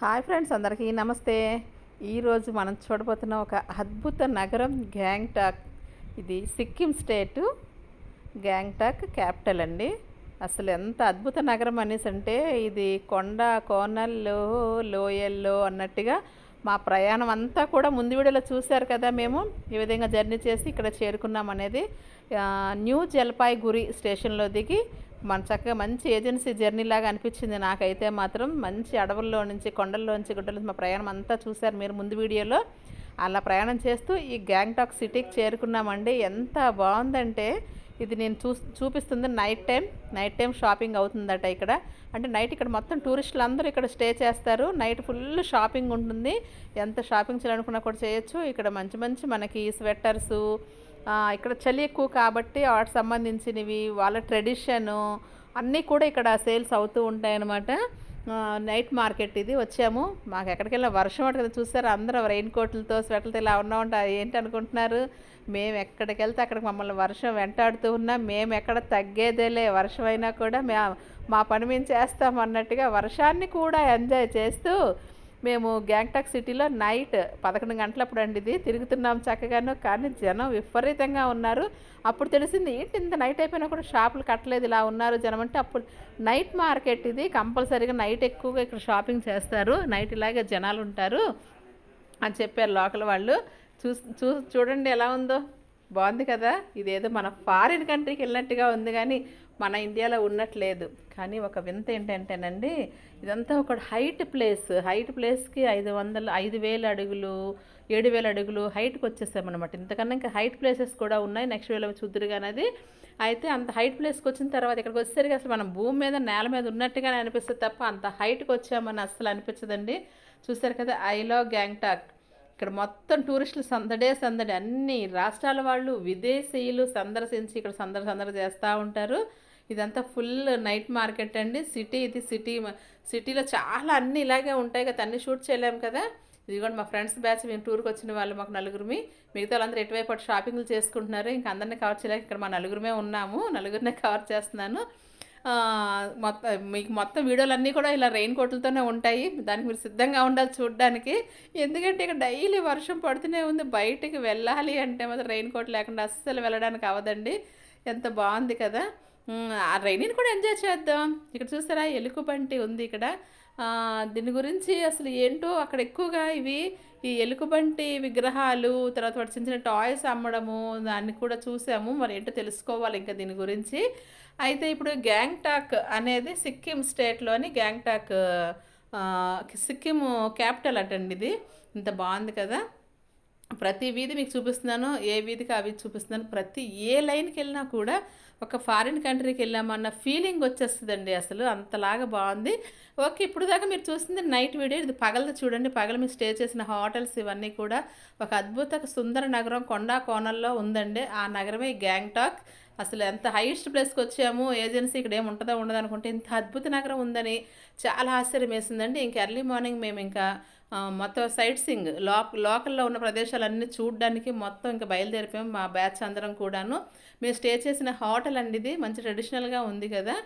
Hi friends అందరికీ నమస్తే. ఈరోజు మనం చూడబోతున్న ఒక అద్భుత నగరం గ్యాంగ్టాక్. ఇది సిక్కిం స్టేటు గ్యాంగ్టాక్ క్యాపిటల్ అండి. అసలు ఎంత అద్భుత నగరం అనేసి అంటే ఇది కొండ కోనల్లో లోయల్లో అన్నట్టుగా మా ప్రయాణం అంతా కూడా ముందు వీడియోలో చూశారు కదా మేము. ఈ విధంగా జర్నీ చేసి ఇక్కడ చేరుకున్నాం అనేది న్యూ జల్పాయిగురి స్టేషన్లో దిగి మన చక్కగా మంచి ఏజెన్సీ జర్నీ లాగా అనిపించింది నాకైతే మాత్రం. మంచి అడవుల్లో నుంచి కొండల్లో నుంచి గుడ్డల నుంచి మా ప్రయాణం అంతా చూశారు మీరు ముందు వీడియోలో. అలా ప్రయాణం చేస్తూ ఈ గ్యాంగ్టాక్ సిటీకి చేరుకున్నామండి. ఎంత బాగుందంటే ఇది నేను చూ చూపిస్తుంది night time. Night time shopping అవుతుందట ఇక్కడ. అంటే నైట్ ఇక్కడ మొత్తం టూరిస్టులు అందరూ ఇక్కడ స్టే చేస్తారు. నైట్ ఫుల్ షాపింగ్ ఉంటుంది. ఎంత షాపింగ్ చేయాలనుకున్నా కూడా చేయొచ్చు. ఇక్కడ మంచి మంచి మనకి స్వెట్టర్సు ఇక్కడ చలి ఎక్కువ కాబట్టి వాటికి సంబంధించినవి వాళ్ళ ట్రెడిషను అన్నీ కూడా ఇక్కడ సేల్స్ అవుతూ ఉంటాయన్నమాట. నైట్ మార్కెట్ ఇది. వచ్చాము. మాకు ఎక్కడికి వర్షం ఒకటి కదా చూసారు? అందరూ రెయిన్ కోట్లతో స్వెటర్లతో ఇలా ఉన్నా ఉంటారు ఏంటి అనుకుంటున్నారు? మేము ఎక్కడికి వెళ్తే అక్కడికి మమ్మల్ని వర్షం వెంటాడుతూ ఉన్నాం మేము ఎక్కడ తగ్గేదేలే వర్షం అయినా కూడా మా మా పని మేము చేస్తాం అన్నట్టుగా వర్షాన్ని కూడా ఎంజాయ్ చేస్తూ మేము గ్యాంగ్టాక్ సిటీలో నైట్ పదకొండు గంటలప్పుడు అండి ఇది తిరుగుతున్నాం చక్కగాను కానీ జనం విపరీతంగా ఉన్నారు. అప్పుడు తెలిసింది ఏంటి ఇంత నైట్ అయిపోయినా కూడా షాపులు కట్టలేదు ఇలా ఉన్నారు జనం? అంటే అప్పుడు నైట్ మార్కెట్ ఇది కంపల్సరీగా నైట్ ఎక్కువగా ఇక్కడ షాపింగ్ చేస్తారు. నైట్ ఇలాగే జనాలు ఉంటారు అని చెప్పారు లోకల్ వాళ్ళు. చూ చూ చూడండి ఎలా ఉందో. బాగుంది కదా? ఇదేదో మన ఫారిన్ కంట్రీకి వెళ్ళినట్టుగా ఉంది కానీ మన ఇండియాలో ఉన్నట్లేదు. కానీ ఒక వింత ఏంటంటేనండి ఇదంతా ఒక హైట్ ప్లేస్. హైట్ ప్లేస్కి ఐదు వందలు ఐదు వేల అడుగులు ఏడు వేల అడుగులు హైట్కి వచ్చేసామన్నమాట. ఇంతకన్నా ఇంకా హైట్ ప్లేసెస్ కూడా ఉన్నాయి. నెక్స్ట్ వేలో చూద్దరు కానీ అది అయితే అంత హైట్ ప్లేస్కి వచ్చిన తర్వాత ఇక్కడికి వచ్చేసరికి అసలు మనం భూమి మీద నేల మీద ఉన్నట్టుగానే అనిపిస్తుంది తప్ప అంత హైట్కి వచ్చామని అస్సలు అనిపించదండి. చూసారు కదా ఐలో గ్యాంగ్టాక్. ఇక్కడ మొత్తం టూరిస్టులు సందడే సందడి అన్ని రాష్ట్రాల వాళ్ళు విదేశీయులు సందర్శించి ఇక్కడ సందడి సందడి చేస్తూ ఉంటారు. ఇదంతా ఫుల్ నైట్ మార్కెట్ అండి. సిటీ ఇది సిటీ సిటీలో చాలా అన్నీ ఇలాగే ఉంటాయి కదా. అన్నీ షూట్ చేయలేము కదా. ఇది కూడా మా ఫ్రెండ్స్ బ్యాచ్ మేము టూర్కి వచ్చిన వాళ్ళు మాకు నలుగురిమి. మిగతా వాళ్ళందరూ ఎటువైపు అటు షాపింగ్లు చేసుకుంటున్నారు. ఇంకా అందరినీ కవర్ చేయలేక ఇక్కడ మా నలుగురమే ఉన్నాము. నలుగురినే కవర్ చేస్తున్నాను. మొత్తం మీకు మొత్తం వీడియోలు అన్నీ కూడా ఇలా రెయిన్ కోట్లతోనే ఉంటాయి. దానికి మీరు సిద్ధంగా ఉండాలి చూడడానికి. ఎందుకంటే ఇక్కడ డైలీ వర్షం పడుతూనే ఉంది. బయటికి వెళ్ళాలి అంటే మాత్రం రెయిన్ కోట్ లేకుండా అస్సలు వెళ్ళడానికి అవ్వదండి. ఎంత బాగుంది కదా. ఆ రైనీని కూడా ఎంజాయ్ చేద్దాం. ఇక్కడ చూసారా ఎలుకబంటి ఉంది ఇక్కడ. దీని గురించి అసలు ఏంటో అక్కడ ఎక్కువగా ఇవి ఈ ఎలుకబంటి విగ్రహాలు తర్వాత వాటి చిన్న చిన్న టాయ్స్ అమ్మడము దాన్ని కూడా చూసాము. మరి ఏంటో తెలుసుకోవాలి ఇంకా దీని గురించి. అయితే ఇప్పుడు గ్యాంగ్టాక్ అనేది సిక్కిం స్టేట్లోని గ్యాంగ్టాక్ సిక్కిం క్యాపిటల్ అటండి ఇది. ఇంత బాగుంది కదా. ప్రతి వీధి మీకు చూపిస్తున్నాను ఏ వీధికి ఆ వీధి చూపిస్తున్నాను. ప్రతి ఏ లైన్కి వెళ్ళినా కూడా ఒక ఫారిన్ కంట్రీకి వెళ్ళామన్న ఫీలింగ్ వచ్చేస్తుందండి అసలు. అంతలాగా బాగుంది. ఓకే ఇప్పుడు దాకా మీరు చూస్తుంది నైట్ వీడియో. ఇది పగలది చూడండి. పగల మీరు స్టే చేసిన హోటల్స్ ఇవన్నీ కూడా ఒక అద్భుత సుందర నగరం కొండా కోణల్లో ఉందండి. ఆ నగరమే గ్యాంగ్టాక్. అసలు ఎంత హైయెస్ట్ ప్లేస్కి వచ్చాము? ఏజెన్సీ ఇక్కడ ఏమి ఉంటుందో ఉండదు అనుకుంటే ఇంత అద్భుత నగరం ఉందని చాలా ఆశ్చర్యం వేసిందండి. ఇంక ఎర్లీ మార్నింగ్ మేము ఇంకా మొత్తం సైట్ సింగ్లో లోకల్లో ఉన్న ప్రదేశాలన్నీ చూడడానికి మొత్తం ఇంకా బయలుదేరిపోయాం. మా బ్యాచ్ అందరం కూడాను. మేము స్టే చేసిన హోటల్ అండి ఇది మంచి ట్రెడిషనల్గా ఉంది కదా.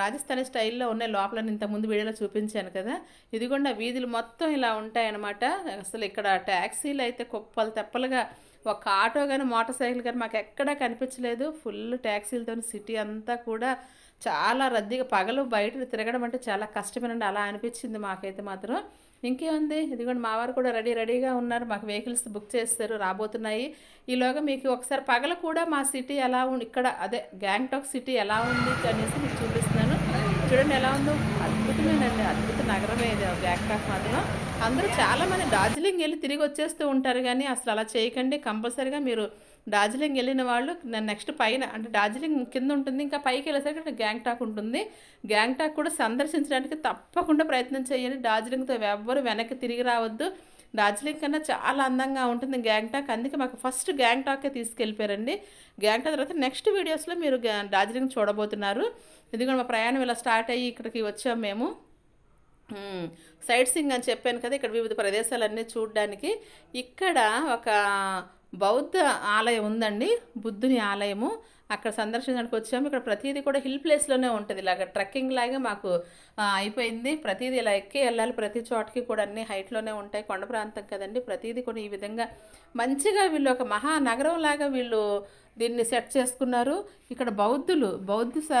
రాజస్థానీ స్టైల్లో ఉన్న లోపల ఇంత ముందు వీడియోలో చూపించాను కదా. ఇదిగోండి ఆ వీధులు మొత్తం ఇలా ఉంటాయన్నమాట. అసలు ఇక్కడ ట్యాక్సీలు అయితే కుప్పలు తెప్పలుగా ఒక ఆటో కానీ మోటార్ సైకిల్ కానీ మాకు ఎక్కడా కనిపించలేదు. ఫుల్ ట్యాక్సీలతో సిటీ అంతా కూడా చాలా రద్దీగా పగలు బయట తిరగడం అంటే చాలా కష్టమేనండి. అలా అనిపించింది మాకైతే మాత్రం. ఇంకేముంది? ఇదిగోండి మా వారు కూడా రెడీ రెడీగా ఉన్నారు. మాకు వెహికల్స్ బుక్ చేస్తారు రాబోతున్నాయి. ఈలోగా మీకు ఒకసారి పగల కూడా మా సిటీ ఎలా ఉంది ఇక్కడ అదే గ్యాంగ్టాక్ సిటీ ఎలా ఉంది అనేసి మీకు చూపిస్తున్నాను. చూడండి ఎలా ఉందో. అద్భుతమేనండి అద్భుత నగరమే ఇది గ్యాంగ్టాక్ మాత్రం. అందరూ చాలామంది డార్జిలింగ్ వెళ్ళి తిరిగి వచ్చేస్తూ ఉంటారు కానీ అసలు అలా చేయకండి. కంపల్సరీగా మీరు డార్జిలింగ్ వెళ్ళిన వాళ్ళు నెక్స్ట్ పైన అంటే డార్జిలింగ్ కింద ఉంటుంది ఇంకా పైకి వెళ్ళేసరికి అక్కడ గ్యాంగ్టాక్ ఉంటుంది. గ్యాంగ్టాక్ కూడా సందర్శించడానికి తప్పకుండా ప్రయత్నం చేయండి. డార్జిలింగ్తో ఎవ్వరు వెనక్కి తిరిగి రావద్దు. డార్జిలింగ్ కన్నా చాలా అందంగా ఉంటుంది గ్యాంగ్టాక్. అందుకే మాకు ఫస్ట్ గ్యాంగ్టాకే తీసుకెళ్ళిపోయారండి. గ్యాంగ్టాక్ తర్వాత నెక్స్ట్ వీడియోస్లో మీరు గ్యా- డార్జిలింగ్ చూడబోతున్నారు. ఎందుకంటే మా ప్రయాణం ఇలా స్టార్ట్ అయ్యి ఇక్కడికి వచ్చాము మేము. సైట్ సింగ్ అని చెప్పాను కదా ఇక్కడ వివిధ ప్రదేశాలన్నీ చూడడానికి. ఇక్కడ ఒక బౌద్ధ ఆలయం ఉందండి బుద్ధుని ఆలయము. అక్కడ సందర్శించడానికి వచ్చాము. ఇక్కడ ప్రతిదీ కూడా హిల్ ప్లేస్లోనే ఉంటుంది. ఇలాగ ట్రెక్కింగ్ లాగా మాకు అయిపోయింది. ప్రతిదీ ఇలా ఎక్కి వెళ్ళాలి. ప్రతి చోటకి కూడా అన్ని హైట్లోనే ఉంటాయి. కొండ ప్రాంతం కదండి. ప్రతిదీ కూడా ఈ విధంగా మంచిగా వీళ్ళు ఒక మహానగరం లాగా వీళ్ళు దీన్ని సెట్ చేసుకున్నారు. ఇక్కడ బౌద్ధులు బౌద్ధ స-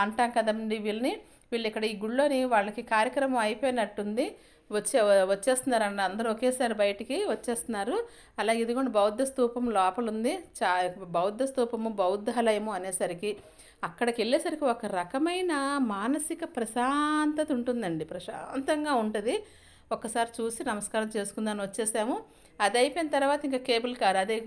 అంటాం కదండి వీళ్ళని. వీళ్ళు ఇక్కడ ఈ గుళ్ళోని వాళ్ళకి కార్యక్రమం అయిపోయినట్టుంది. వచ్చే వచ్చేస్తున్నారండి అందరూ ఒకేసారి బయటికి వచ్చేస్తున్నారు. అలాగే ఇదిగోండి బౌద్ధ స్తూపం లోపల ఉంది చా బౌద్ధ స్తూపము బౌద్ధాలయము అనేసరికి అక్కడికి వెళ్ళేసరికి ఒక రకమైన మానసిక ప్రశాంతత ఉంటుందండి. ప్రశాంతంగా ఉంటుంది. ఒకసారి చూసి నమస్కారం చేసుకుందాం వచ్చేసాము. అది అయిపోయిన తర్వాత ఇంకా కేబుల్ కార్ అదే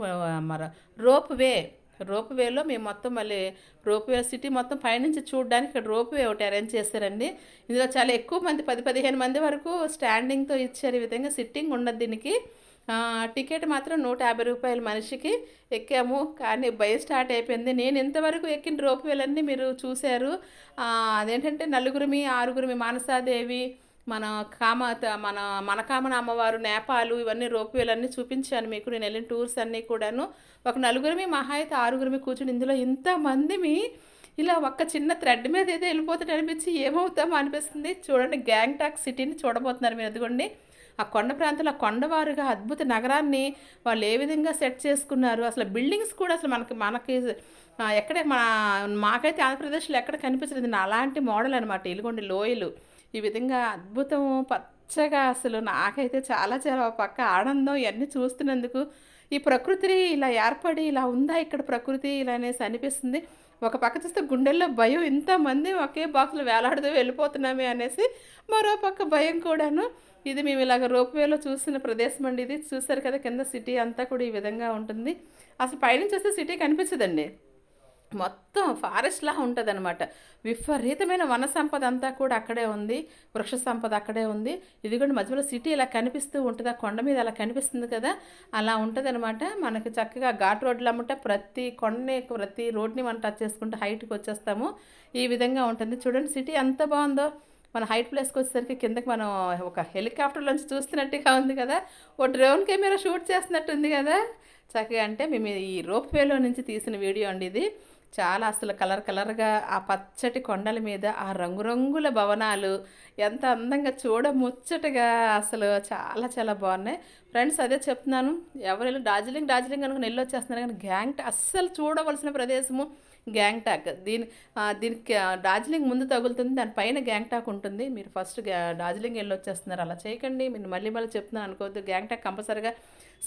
మన రోప్ వే రోప్వేలో మేము మొత్తం మళ్ళీ రోప్వే సిటీ మొత్తం పైనుంచి చూడడానికి ఇక్కడ రోప్వే ఒకటి అరేంజ్ చేశారండి. ఇందులో చాలా ఎక్కువ మంది పది పదిహేను మంది వరకు స్టాండింగ్తో ఇచ్చారు ఈ విధంగా సిట్టింగ్ ఉండదు దీనికి. టికెట్ మాత్రం నూట యాభై రూపాయలు మనిషికి ఎక్కాము. కానీ భయం స్టార్ట్ అయిపోయింది. నేను ఇంతవరకు ఎక్కిన రోప్వేలన్నీ మీరు చూశారు. అదేంటంటే నలుగురిమి ఆరుగురిమి మానసాదేవి మన కామత మన మనకామన అమ్మవారు నేపాలు ఇవన్నీ రోప్వేలన్నీ చూపించాను మీకు. నేను వెళ్ళిన టూర్స్ అన్నీ కూడాను. ఒక నలుగురిమి మహా అయితే ఆరుగురిమి కూర్చుని ఇందులో ఇంతమందిమి ఇలా ఒక్క చిన్న థ్రెడ్ మీద ఏదో వెళ్ళిపోతుంటే అనిపించి ఏమవుతామో అనిపిస్తుంది. చూడండి గ్యాంగ్టాక్ సిటీని చూడబోతున్నారు మీరు. ఎదుగుండి ఆ కొండ ప్రాంతంలో ఆ కొండవారుగా అద్భుత నగరాన్ని వాళ్ళు ఏ విధంగా సెట్ చేసుకున్నారు. అసలు బిల్డింగ్స్ కూడా అసలు మనకి మనకి ఎక్కడ మన మాకైతే ఆంధ్రప్రదేశ్లో ఎక్కడ కనిపించలేదు. అలాంటి మోడల్ అనమాట ఇలుగొండి లోయలు. ఈ విధంగా అద్భుతం పచ్చగా అసలు నాకైతే చాలా చాలా పక్క ఆనందం ఇవన్నీ చూస్తున్నందుకు. ఈ ప్రకృతిని ఇలా ఏర్పడి ఇలా ఉందా ఇక్కడ ప్రకృతి ఇలా అనేసి అనిపిస్తుంది. ఒక పక్క చూస్తే గుండెల్లో భయం ఇంతమంది ఒకే బాక్స్లో వేలాడుతూ వెళ్ళిపోతున్నామే అనేసి మరో పక్క భయం కూడాను. ఇది మేము ఇలాగ రోప్వేలో చూసిన ప్రదేశం అండి ఇది. చూసారు కదా కింద సిటీ అంతా కూడా ఈ విధంగా ఉంటుంది. అసలు పైనుంచి వస్తే సిటీ కనిపించదండి. మొత్తం ఫారెస్ట్లా ఉంటుంది అనమాట విపరీతమైన వన సంపద అంతా కూడా అక్కడే ఉంది. వృక్ష సంపద అక్కడే ఉంది. ఇది కూడా మధ్యలో సిటీ ఇలా కనిపిస్తూ ఉంటుంది. ఆ కొండ మీద అలా కనిపిస్తుంది కదా. అలా ఉంటుంది అనమాట మనకి చక్కగా ఘాట్ రోడ్లు అమ్ముంటే ప్రతి కొండని ప్రతి రోడ్ని మనం టచ్ చేసుకుంటూ హైట్కి వచ్చేస్తాము. ఈ విధంగా ఉంటుంది. చూడండి సిటీ ఎంత బాగుందో. మన హైట్ ప్లేస్కి వచ్చేసరికి కిందకి మనం ఒక హెలికాప్టర్లోంచి చూస్తున్నట్టుగా ఉంది కదా. ఓ డ్రోన్ కెమెరా షూట్ చేస్తున్నట్టు ఉంది కదా. చక్కగా అంటే మేము ఈ రోప్ వేలో నుంచి తీసిన వీడియో అండి ఇది. చాలా అసలు కలర్ కలర్గా ఆ పచ్చటి కొండల మీద ఆ రంగురంగుల భవనాలు ఎంత అందంగా చూడ ముచ్చటగా అసలు చాలా చాలా బాగున్నాయి. ఫ్రెండ్స్ అదే చెప్తున్నాను. ఎవరు డార్జిలింగ్ డార్జిలింగ్ అనుకుని నెల్లు వచ్చేస్తున్నారు కానీ గ్యాంగ్టాక్ అస్సలు చూడవలసిన ప్రదేశము గ్యాంగ్టాక్ దీని దీనికి డార్జిలింగ్ ముందు తగులుతుంది దానిపైన గ్యాంగ్టాక్ ఉంటుంది. మీరు ఫస్ట్ డార్జిలింగ్ వెళ్ళి వచ్చేస్తున్నారు. అలా చేయకండి. మీరు మళ్ళీ మళ్ళీ చెప్తున్నాను అనుకోవద్దు. గ్యాంగ్టాక్ కంపల్సరిగా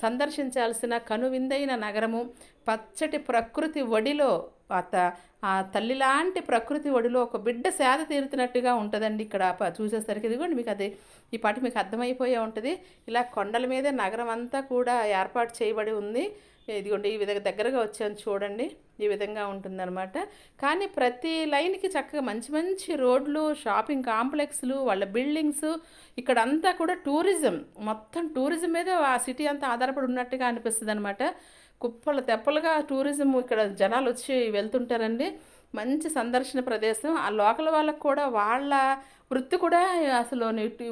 సందర్శించాల్సిన కనువిందైన నగరము పచ్చటి ప్రకృతి ఒడిలో ఆ త- ఆ తల్లి లాంటి ప్రకృతి ఒడిలో ఒక బిడ్డ సేద తీరుతున్నట్టుగా ఉంటుందండి ఇక్కడ చూసేసరికి. ఇదిగోండి మీకు అది ఈ పాటి మీకు అర్థమైపోయే ఉంటుంది. ఇలా కొండల మీదే నగరం అంతా కూడా ఏర్పాటు చేయబడి ఉంది. ఇదిగోండి ఈ విధంగా దగ్గరగా వచ్చాను చూడండి ఈ విధంగా ఉంటుందన్నమాట. కానీ ప్రతి లైన్కి చక్కగా మంచి మంచి రోడ్లు షాపింగ్ కాంప్లెక్స్లు వాళ్ళ బిల్డింగ్స్ ఇక్కడ అంతా కూడా టూరిజం. మొత్తం టూరిజం మీద ఆ సిటీ అంతా ఆధారపడి ఉన్నట్టుగా అనిపిస్తుంది అనమాట కుప్పలు తెప్పలుగా టూరిజం ఇక్కడ జనాలు వచ్చి వెళ్తుంటారండి. మంచి సందర్శన ప్రదేశం. ఆ లోకల్ వాళ్ళకు కూడా వాళ్ళ వృత్తి కూడా అసలు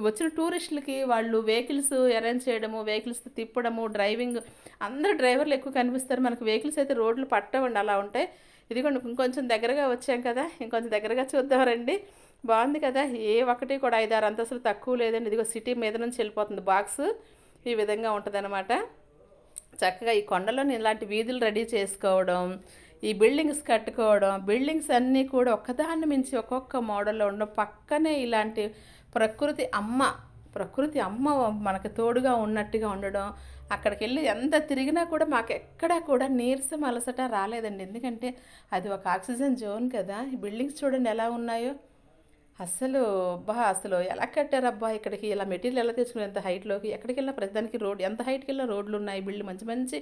వచ్చిన టూరిస్టులకి వాళ్ళు వెహికల్స్ అరేంజ్ చేయడము వెహికల్స్ తిప్పడము డ్రైవింగ్ అందరు డ్రైవర్లు ఎక్కువ కనిపిస్తారు. మనకు వెహికల్స్ అయితే రోడ్లు పట్టవండి అలా ఉంటాయి ఇదిగోండి ఇంకొంచెం దగ్గరగా వచ్చాం కదా ఇంకొంచెం దగ్గరగా చూద్దాం రండి. బాగుంది కదా ఏ ఒక్కటి కూడా ఐదారు అంతస్తులు తక్కువ లేదండి. ఇదిగో సిటీ మీద నుంచి వెళ్ళిపోతుంది బాక్స్. ఈ విధంగా ఉంటుందన్నమాట. చక్కగా ఈ కొండలోని ఇలాంటి వీధులు రెడీ చేసుకోవడం ఈ బిల్డింగ్స్ కట్టుకోవడం బిల్డింగ్స్ అన్నీ కూడా ఒక్కదాన్ని మించి ఒక్కొక్క మోడల్లో ఉండడం పక్కనే ఇలాంటి ప్రకృతి అమ్మ ప్రకృతి అమ్మ మనకు తోడుగా ఉన్నట్టుగా ఉండడం అక్కడికి వెళ్ళి ఎంత తిరిగినా కూడా మాకు ఎక్కడా కూడా నీరసం అలసట రాలేదండి. ఎందుకంటే అది ఒక ఆక్సిజన్ జోన్ కదా. ఈ బిల్డింగ్స్ చూడండి ఎలా ఉన్నాయో. అసలు బా అసలు ఎలా కట్టారబ్బా ఇక్కడికి? ఇలా మెటీరియల్ ఎలా తెచ్చుకుని ఎంత హైట్లోకి? ఎక్కడికి వెళ్ళినా ప్రతిదానికి రోడ్ ఎంత హైట్కి వెళ్ళినా రోడ్లు ఉన్నాయి బిల్డింగ్ మంచి మంచి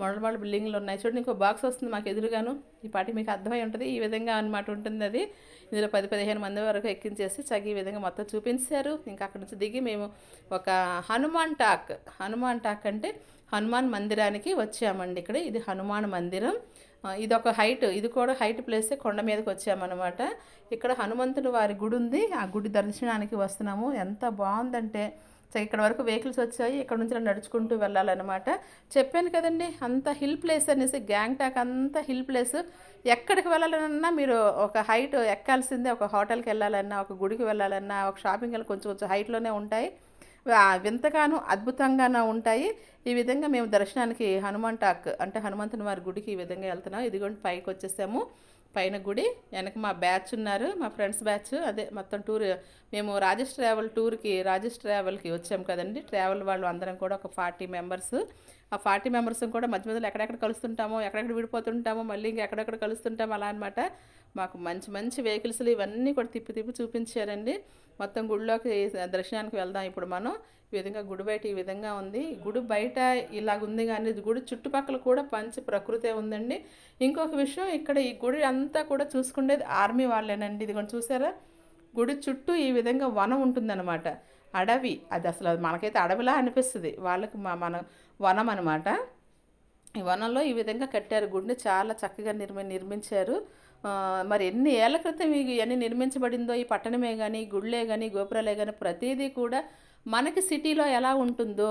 మోడల్ మోడల్ బిల్డింగ్లు ఉన్నాయి. చూడండి ఇంకో బాక్స్ వస్తుంది మాకు ఎదురుగాను. ఈ పాటి మీకు అర్థమై ఉంటుంది. ఈ విధంగా అనమాట ఉంటుంది అది. ఇందులో పది పదిహేను మంది వరకు ఎక్కించేసి చగి ఈ విధంగా మొత్తం చూపించారు. ఇంకా అక్కడ నుంచి దిగి మేము ఒక హనుమాన్ టాక్. హనుమాన్ టాక్ అంటే హనుమాన్ మందిరానికి వచ్చామండి ఇక్కడ. ఇది హనుమాన్ మందిరం. ఇది ఒక హైట్. ఇది కూడా హైట్ ప్లేసే కొండ మీదకి వచ్చామన్నమాట. ఇక్కడ హనుమంతుడు వారి గుడి ఉంది ఆ గుడి దర్శనానికి వస్తున్నాము. ఎంత బాగుందంటే సో ఇక్కడ వరకు వెహికల్స్ వచ్చాయి. ఇక్కడ నుంచి నడుచుకుంటూ వెళ్ళాలన్నమాట. చెప్పాను కదండి అంత హిల్ ప్లేస్ అనేసి గ్యాంగ్టాక్ అంత హిల్ ప్లేస్. ఎక్కడికి వెళ్ళాలన్నా మీరు ఒక హైట్ ఎక్కాల్సిందే. ఒక హోటల్కి వెళ్ళాలన్నా ఒక గుడికి వెళ్ళాలన్నా ఒక షాపింగ్ వెళ్ళి కొంచెం కొంచెం హైట్లోనే ఉంటాయి. ఆ, వింతగాను అద్భుతంగానూ ఉంటాయి. ఈ విధంగా మేము దర్శనానికి హనుమాన్ టాక్ అంటే హనుమంతుని వారి గుడికి ఈ విధంగా వెళ్తున్నాం. ఇదిగోండి పైకి వచ్చేసాము. పైన గుడి వెనక మా బ్యాచ్ ఉన్నారు మా ఫ్రెండ్స్ బ్యాచ్. అదే మొత్తం టూర్ మేము రాజేష్ ట్రావెల్ టూర్కి రాజేష్ ట్రావెల్కి వచ్చాం కదండి. ట్రావెల్ వాళ్ళు అందరం కూడా ఒక ఫార్టీ మెంబర్స్. ఆ ఫార్టీ మెంబర్స్ కూడా మధ్య మధ్యలో ఎక్కడెక్కడ కలుస్తుంటామో ఎక్కడెక్కడ విడిపోతుంటామో మళ్ళీ ఇంకా ఎక్కడెక్కడ కలుస్తుంటామో అలా అనమాట మాకు మంచి మంచి వెహికల్స్లు ఇవన్నీ కూడా తిప్పి తిప్పి చూపించారండి. మొత్తం గుడిలోకి దర్శనానికి వెళ్దాం ఇప్పుడు మనం. ఈ విధంగా గుడి బయట ఈ విధంగా ఉంది. గుడి బయట ఇలాగ ఉంది కానీ గుడి చుట్టుపక్కల కూడా పంచి ప్రకృతే ఉందండి. ఇంకొక విషయం ఇక్కడ ఈ గుడి అంతా కూడా చూసుకునేది ఆర్మీ వాళ్ళేనండి. ఇది కొంచెం చూసారా? గుడి చుట్టూ ఈ విధంగా వనం ఉంటుందన్నమాట. అడవి అది అసలు మనకైతే అడవిలా అనిపిస్తుంది. వాళ్ళకి మా మన వనం అనమాట ఈ వనంలో ఈ విధంగా కట్టారు. గుడిని చాలా చక్కగా నిర్మి నిర్మించారు. మరి ఎన్ని ఏళ్ళ క్రితం ఇవి ఇవన్నీ నిర్మించబడిందో ఈ పట్టణమే కానీ గుళ్ళే కానీ గోపురాలే కానీ ప్రతిదీ కూడా మనకి సిటీలో ఎలా ఉంటుందో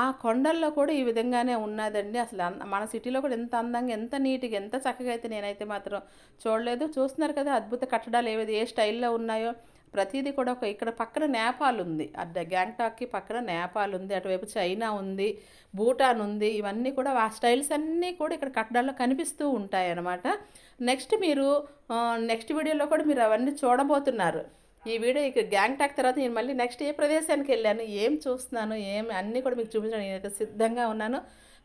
ఆ కొండల్లో కూడా ఈ విధంగానే ఉన్నదండి. అసలు మన సిటీలో కూడా ఎంత అందంగా ఎంత నీట్గా ఎంత చక్కగా అయితే నేనైతే మాత్రం చూడలేదు. చూస్తున్నారు కదా అద్భుత కట్టడాలు ఏవి ఏ స్టైల్లో ఉన్నాయో. ప్రతిదీ కూడా ఒక ఇక్కడ పక్కన నేపాల్ ఉంది. అడ్డ గ్యాంగ్టాక్కి పక్కన నేపాల్ ఉంది. అటువైపు చైనా ఉంది. భూటాన్ ఉంది. ఇవన్నీ కూడా ఆ స్టైల్స్ అన్నీ కూడా ఇక్కడ కట్టడాల్లో కనిపిస్తూ ఉంటాయి అన్నమాట నెక్స్ట్ మీరు నెక్స్ట్ వీడియోలో కూడా మీరు అవన్నీ చూడబోతున్నారు. ఈ వీడియో ఇక గ్యాంగ్టాక్ తర్వాత నేను మళ్ళీ నెక్స్ట్ ఏ ప్రదేశానికి వెళ్ళాను ఏం చూస్తున్నాను ఏం అన్నీ కూడా మీకు చూపించడానికి నేనైతే సిద్ధంగా ఉన్నాను.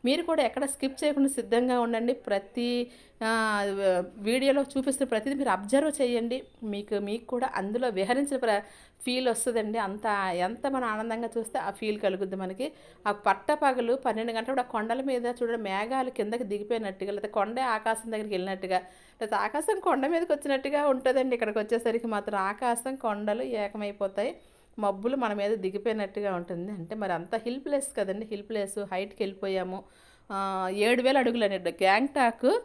మీరు కూడా ఎక్కడ స్కిప్ చేయకుండా సిద్ధంగా ఉండండి. ప్రతి వీడియోలో చూపిస్తున్న ప్రతిదీ మీరు అబ్జర్వ్ చేయండి. మీకు మీకు కూడా అందులో విహరించిన ప్ర ఫీల్ వస్తుందండి. అంత ఎంత మనం ఆనందంగా చూస్తే ఆ ఫీల్ కలుగుద్ది మనకి. ఆ పట్టపగలు పన్నెండు గంటలు కూడా కొండల మీద చూడండి మేఘాలు కిందకి దిగిపోయినట్టుగా లేదా కొండ ఆకాశం దగ్గరికి వెళ్ళినట్టుగా లేదా ఆకాశం కొండ మీదకి వచ్చినట్టుగా ఉంటుందండి. ఇక్కడికి వచ్చేసరికి మాత్రం ఆకాశం కొండలు ఏకమైపోతాయి. మబ్బులు మన మీద దిగిపోయినట్టుగా ఉంటుంది. అంటే మరి అంత హిల్ ప్లేస్ కదండి. హిల్ ప్లేస్ హైట్కి వెళ్ళిపోయాము. ఏడు వేల అడుగులు అనేది గ్యాంగ్టాక్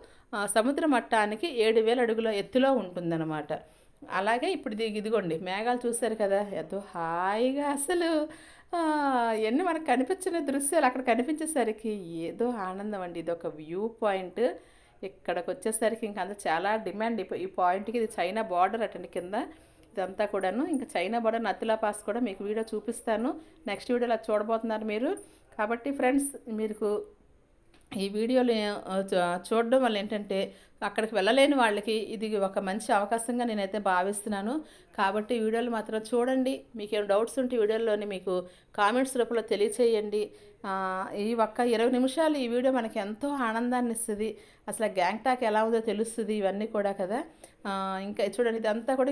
సముద్ర మట్టానికి ఏడు వేల అడుగుల ఎత్తులో ఉంటుందన్నమాట. అలాగే ఇప్పుడు ఇది ఇదిగోండి. మేఘాలు చూశారు కదా. ఎంతో హాయిగా అసలు ఎన్ని మనకు కనిపించిన దృశ్యాలు అక్కడ కనిపించేసరికి ఏదో ఆనందం అండి. ఇది ఒక వ్యూ పాయింట్. ఇక్కడికి వచ్చేసరికి ఇంకా అంత చాలా డిమాండ్. ఈ- ఈ పాయింట్కి ఇది చైనా బార్డర్ అటండి కింద ఇదంతా కూడాను. ఇంకా చైనా బార్డర్ నత్తిలా పాస్ కూడా మీకు వీడియో చూపిస్తాను. నెక్స్ట్ వీడియోలో అది చూడబోతున్నారు మీరు. కాబట్టి ఫ్రెండ్స్ మీకు ఈ వీడియోలు చూడడం వల్ల ఏంటంటే అక్కడికి వెళ్ళలేని వాళ్ళకి ఇది ఒక మంచి అవకాశంగా నేనైతే భావిస్తున్నాను. కాబట్టి వీడియోలు మాత్రం చూడండి. మీకు ఏమైనా డౌట్స్ ఉంటే వీడియోలోని మీకు కామెంట్స్ రూపంలో తెలియచేయండి. ఈ ఒక్క ఇరవై నిమిషాలు ఈ వీడియో మనకి ఎంతో ఆనందాన్ని ఇస్తుంది. అసలు గ్యాంగ్టాక్ ఎలా ఉందో తెలుస్తుంది ఇవన్నీ కూడా కదా. ఇంకా చూడండి ఇదంతా కూడా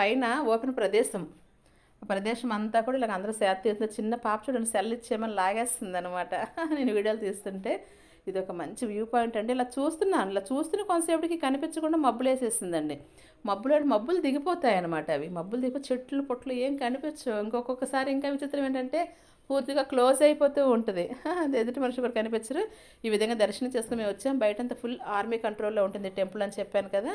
పైన ఓపెన్ ప్రదేశం. ఆ ప్రదేశం అంతా కూడా ఇలా అందరూ సేద చిన్న పాప చూడండి సెల్ ఇచ్చేయమని లాగేస్తుంది అనమాట నేను వీడియోలు తీస్తుంటే. ఇది ఒక మంచి వ్యూ పాయింట్ అండి. ఇలా చూస్తున్నాను. ఇలా చూస్తున్న కొంతసేపటికి కనిపించకుండా మబ్బులు వేసేసిందండి. మబ్బులు మబ్బులు దిగిపోతాయి అనమాట అవి. మబ్బులు దిగిపో చెట్లు పొట్లు ఏం కనిపించవు. ఇంకొకసారి ఇంకా విచిత్రం ఏంటంటే పూర్తిగా క్లోజ్ అయిపోతూ ఉంటుంది. అది ఎదుటి మనిషి కూడా కనిపించరు. ఈ విధంగా దర్శనం చేసుకుని మేము వచ్చాం. బయటంతా ఫుల్ ఆర్మీ కంట్రోల్లో ఉంటుంది టెంపుల్ అని చెప్పాను కదా.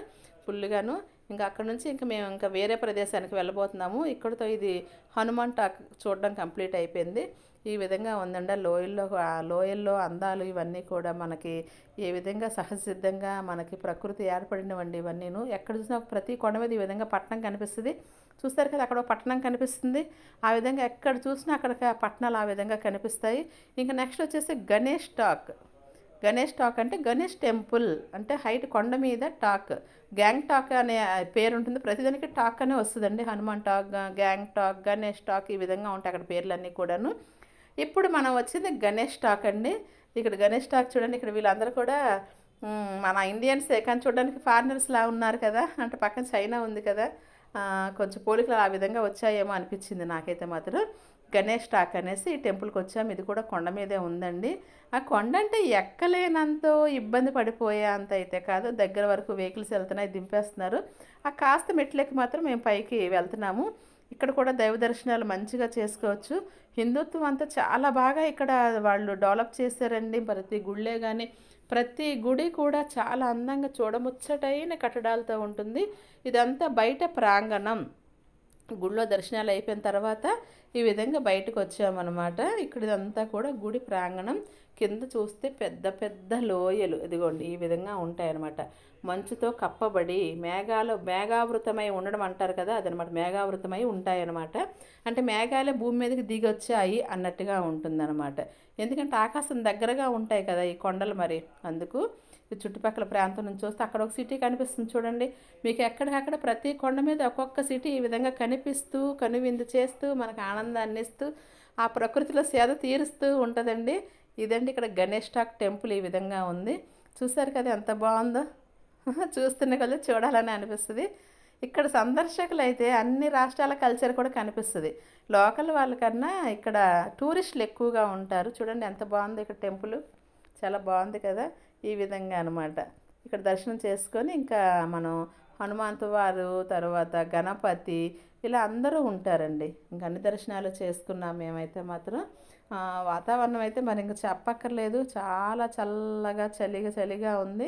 ఫుల్గాను ఇంకా అక్కడ నుంచి ఇంకా మేము ఇంకా వేరే ప్రదేశానికి వెళ్ళబోతున్నాము. ఇక్కడతో ఇది హనుమాన్ టాక్ చూడడం కంప్లీట్ అయిపోయింది. ఈ విధంగా ఉందండి. లోయల్లో లోయల్లో అందాలు ఇవన్నీ కూడా మనకి ఏ విధంగా సహజసిద్ధంగా మనకి ప్రకృతి ఏర్పడినవండి ఇవన్నీను. ఎక్కడ చూసినా ప్రతి కొండ మీద ఈ విధంగా పట్టణం కనిపిస్తుంది. చూస్తారు కదా అక్కడ పట్టణం కనిపిస్తుంది. ఆ విధంగా ఎక్కడ చూసినా అక్కడ పట్టణాలు ఆ విధంగా కనిపిస్తాయి. ఇంకా నెక్స్ట్ వచ్చేసి గణేష్ టాక్. గణేష్ టాక్ అంటే గణేష్ టెంపుల్ అంటే హైట్ కొండ మీద టాక్. గ్యాంగ్ టాక్ అనే పేరు ఉంటుంది. ప్రతిదానికి టాక్ అనే వస్తుందండి. హనుమాన్ టాక్ గ్యాంగ్ టాక్ గణేష్ టాక్ ఈ విధంగా ఉంటాయి అక్కడ పేర్లన్నీ కూడాను. ఇప్పుడు మనం వచ్చింది గణేష్ టాక్ అండి. ఇక్కడ గణేష్ టాక్ చూడండి. ఇక్కడ వీళ్ళందరూ కూడా మన ఇండియన్స్ కానీ చూడడానికి ఫారినర్స్ లా ఉన్నారు కదా. అంటే పక్కన చైనా ఉంది కదా. కొంచెం పోలికలు ఆ విధంగా వచ్చాయేమో అనిపించింది నాకైతే మాత్రం. గణేష్ టాక్ అనేసి ఈ టెంపుల్కి వచ్చాం. ఇది కూడా కొండ మీదే ఉందండి. ఆ కొండ అంటే ఎక్కలేనంత ఇబ్బంది పడిపోయే అంత అయితే కాదు. దగ్గర వరకు వెహికల్స్ వెళ్తున్నాయి దింపేస్తున్నారు. ఆ కాస్త మెట్లకి మాత్రం మేము పైకి వెళ్తున్నాము. ఇక్కడ కూడా దైవ దర్శనాలు మంచిగా చేసుకోవచ్చు. హిందుత్వం అంతా చాలా బాగా ఇక్కడ వాళ్ళు డెవలప్ చేశారండి. ప్రతి గుళ్ళే కానీ ప్రతి గుడి కూడా చాలా అందంగా చూడముచ్చటైన కట్టడాలతో ఉంటుంది. ఇదంతా బయట ప్రాంగణం. గుడిలో దర్శనాలు అయిపోయిన తర్వాత ఈ విధంగా బయటకు వచ్చామన్నమాట. ఇక్కడ ఇదంతా కూడా గుడి ప్రాంగణం కింద చూస్తే పెద్ద పెద్ద లోయలు ఇదిగోండి ఈ విధంగా ఉంటాయన్నమాట. మంచుతో కప్పబడి మేఘాలు మేఘావృతమై ఉండడం అంటారు కదా అదనమాట మేఘావృతమై ఉంటాయన్నమాట. అంటే మేఘాలే భూమి మీదకి దిగొచ్చాయి అన్నట్టుగా ఉంటుందన్నమాట. ఎందుకంటే ఆకాశం దగ్గరగా ఉంటాయి కదా ఈ కొండలు మరి అందుకు చుట్టుపక్కల ప్రాంతం నుంచి చూస్తే అక్కడ ఒక సిటీ కనిపిస్తుంది చూడండి. మీకు ఎక్కడికక్కడ ప్రతి కొండ మీద ఒక్కొక్క సిటీ ఈ విధంగా కనిపిస్తూ కనువిందు చేస్తూ మనకు ఆనందాన్ని ఇస్తూ ఆ ప్రకృతిలో సేద తీరుస్తూ ఉంటుందండి. ఇదండి ఇక్కడ గణేష్ టాక్ టెంపుల్ ఈ విధంగా ఉంది. చూసారు కదా ఎంత బాగుందో? చూస్తున్న కదా చూడాలని అనిపిస్తుంది. ఇక్కడ సందర్శకులు అయితే అన్ని రాష్ట్రాల కల్చర్ కూడా కనిపిస్తుంది. లోకల్ వాళ్ళకన్నా ఇక్కడ టూరిస్టులు ఎక్కువగా ఉంటారు. చూడండి ఎంత బాగుంది ఇక్కడ టెంపుల్. చాలా బాగుంది కదా ఈ విధంగా అనమాట ఇక్కడ దర్శనం చేసుకొని ఇంకా మనం హనుమంతు వారు తర్వాత గణపతి ఇలా అందరూ ఉంటారండి. ఇంక అన్ని దర్శనాలు చేసుకున్నాం మేమైతే మాత్రం. వాతావరణం అయితే మరి ఇంకా చెప్పక్కర్లేదు. చాలా చల్లగా చలిగా చలిగా ఉంది.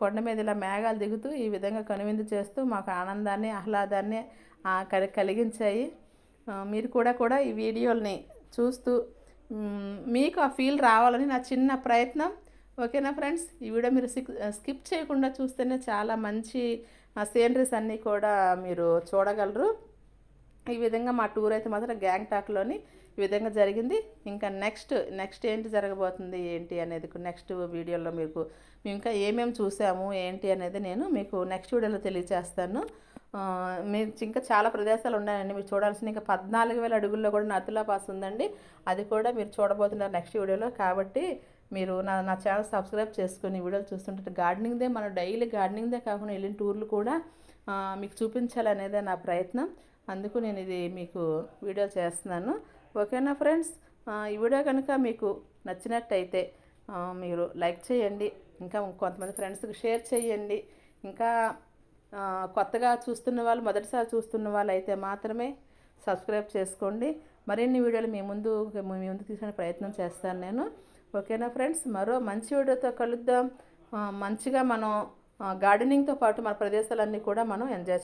కొండ మీద ఇలా మేఘాలు దిగుతూ ఈ విధంగా కనువిందు చేస్తూ మాకు ఆనందాన్ని ఆహ్లాదాన్ని కలిగించాయి. మీరు కూడా కూడా ఈ వీడియోల్ని చూస్తూ మీకు ఆ ఫీల్ రావాలని నా చిన్న ప్రయత్నం. ఓకేనా ఫ్రెండ్స్? ఈ వీడియో మీరు స్కిప్ చేయకుండా చూస్తేనే చాలా మంచి సీనరీస్ అన్నీ కూడా మీరు చూడగలరు. ఈ విధంగా మా టూర్ అయితే మాత్రం గ్యాంగ్టాక్లోని ఈ విధంగా జరిగింది. ఇంకా నెక్స్ట్ నెక్స్ట్ ఏంటి జరగబోతుంది ఏంటి అనేది నెక్స్ట్ వీడియోలో మీకు మేము ఇంకా ఏమేమి చూసాము ఏంటి అనేది నేను మీకు నెక్స్ట్ వీడియోలో తెలియజేస్తాను మీరు ఇంకా చాలా ప్రదేశాలు ఉన్నాయండి. మీరు చూడాల్సిన ఇంకా పద్నాలుగు వేల అడుగుల్లో కూడా నతులా పాస్ ఉందండి. అది కూడా మీరు చూడబోతున్నారు నెక్స్ట్ వీడియోలో. కాబట్టి మీరు నా నా ఛానల్ సబ్స్క్రైబ్ చేసుకొని వీడియోలు చూస్తుంటే గార్డెనింగ్దే మనం డైలీ గార్డెనింగ్దే కాకుండా వెళ్ళిన టూర్లు కూడా మీకు చూపించాలనేదే నా ప్రయత్నం. అందుకు నేను ఇది మీకు వీడియో చేస్తున్నాను. ఓకేనా ఫ్రెండ్స్? ఈ వీడియో కనుక మీకు నచ్చినట్టయితే మీరు లైక్ చేయండి. ఇంకా కొంతమంది ఫ్రెండ్స్కి షేర్ చేయండి. ఇంకా కొత్తగా చూస్తున్న వాళ్ళు మొదటిసారి చూస్తున్న వాళ్ళు అయితే మాత్రమే సబ్స్క్రైబ్ చేసుకోండి. మరిన్ని వీడియోలు మీ ముందు మీ ముందు తీసుకునే ప్రయత్నం చేస్తాను నేను. ఓకేనా ఫ్రెండ్స్? మరో మంచి వీడియోతో కలుద్దాం. మంచిగా మనం గార్డెనింగ్తో పాటు మన ప్రదేశాలన్నీ కూడా మనం ఎంజాయ్